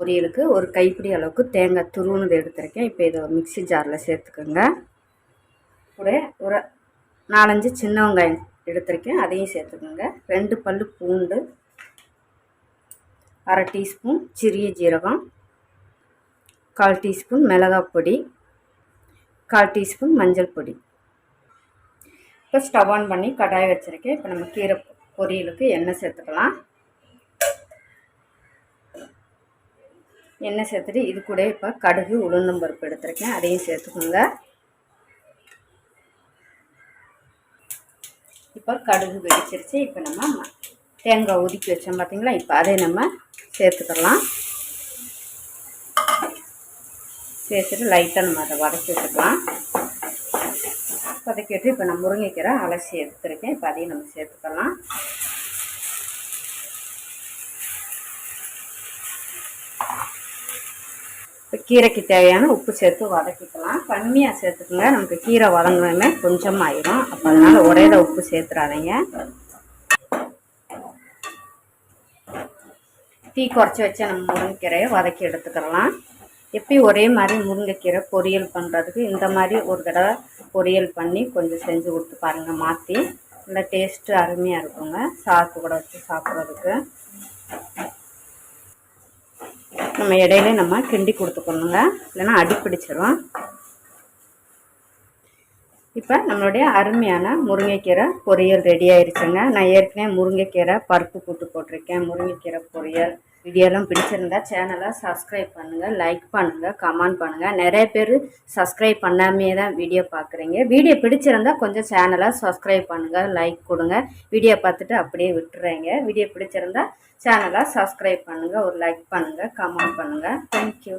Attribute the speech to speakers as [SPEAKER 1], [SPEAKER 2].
[SPEAKER 1] பொரியலுக்கு ஒரு கைப்பிடி அளவுக்கு தேங்காய் துருவுனது எடுத்திருக்கேன். இப்போ இதை மிக்சி மிக்ஸி ஜாரில் சேர்த்துக்கோங்க. கூட ஒரு நாலஞ்சு சின்ன வெங்காயம் எடுத்திருக்கேன். அதையும் சேர்த்துக்கோங்க. ரெண்டு பல் பூண்டு அரை டீஸ்பூன் சிறிய ஜீரகம் கால் டீஸ்பூன் மிளகாய் பொடி கால் டீஸ்பூன் மஞ்சள் பொடி. இப்போ ஸ்டவ் ஆன் பண்ணி கடாய் வச்சுருக்கேன். இப்போ நம்ம கீரை பொரியலுக்கு எண்ணெய் சேர்த்துக்கலாம். எண்ணெய் சேர்த்துட்டு இது கூட இப்போ கடுகு உளுந்தம் பருப்பு எடுத்துருக்கேன். அதையும் சேர்த்துக்கோங்க. இப்போ கடுகு வெடிச்சிருச்சு. இப்போ நம்ம தேங்காய் ஒதுக்கி வச்சோம் பார்த்தீங்களா இப்போ அதை நம்ம சேர்த்துக்கலாம். சேர்த்துட்டு லைட்டாக நம்ம அதை வதக்கி வச்சுக்கலாம். வதக்கிட்டு இப்போ நான் முருங்கைக்கீரை அலசி எடுத்துருக்கேன். இப்போ அதையும் நம்ம சேர்த்துக்கலாம். இப்போ கீரைக்கு தேவையான உப்பு சேர்த்து வதக்கிக்கலாம். கம்மியாக சேர்த்துக்கோங்க. நமக்கு கீரை வதங்கினதுமே கொஞ்சம் ஆயிரும் அப்போ அதனால் ஒரேல உப்பு சேர்த்துறாதீங்க. தீ குறைச்சி வச்சு நம்ம முருங்கைக்கீரையை வதக்கி எடுத்துக்கலாம். எப்பயும் ஒரே மாதிரி முருங்கைக்கீரை பொரியல் பண்ணுறதுக்கு இந்த மாதிரி ஒரு தடவை பொரியல் பண்ணி கொஞ்சம் செஞ்சு கொடுத்து பாருங்கள் மாற்றி நல்லா டேஸ்ட்டு அருமையாக இருக்குங்க. சாக்கு கூட வச்சு சாப்பிட்றதுக்கு. நம்ம இடையில நம்ம கிண்டி கொடுத்துக்கணுங்க இல்லைன்னா அடிப்பிடிச்சிடும் இப்போ நம்மளுடைய அருமையான முருங்கைக்கீரை பொரியல் ரெடி ஆயிருச்சுங்க. நான் ஏற்கனவே முருங்கைக்கீரை பருப்பு கூட்டு போட்டிருக்கேன். முருங்கைக்கீரை பொரியல் வீடியோலாம் பிடிச்சிருந்தா சேனலை சப்ஸ்கிரைப் பண்ணுங்கள் லைக் பண்ணுங்கள் கமெண்ட் பண்ணுங்கள் நிறைய பேர் சப்ஸ்கிரைப் பண்ணாமே தான் வீடியோ பார்க்குறீங்க வீடியோ பிடிச்சிருந்தா கொஞ்சம் சேனலை சப்ஸ்கிரைப் பண்ணுங்கள் லைக் கொடுங்க. வீடியோ பார்த்துட்டு அப்படியே விட்டுறீங்க. வீடியோ பிடிச்சிருந்தா சேனலை சப்ஸ்கிரைப் பண்ணுங்கள் ஒரு லைக் பண்ணுங்கள் கமெண்ட் பண்ணுங்கள் தேங்க்யூ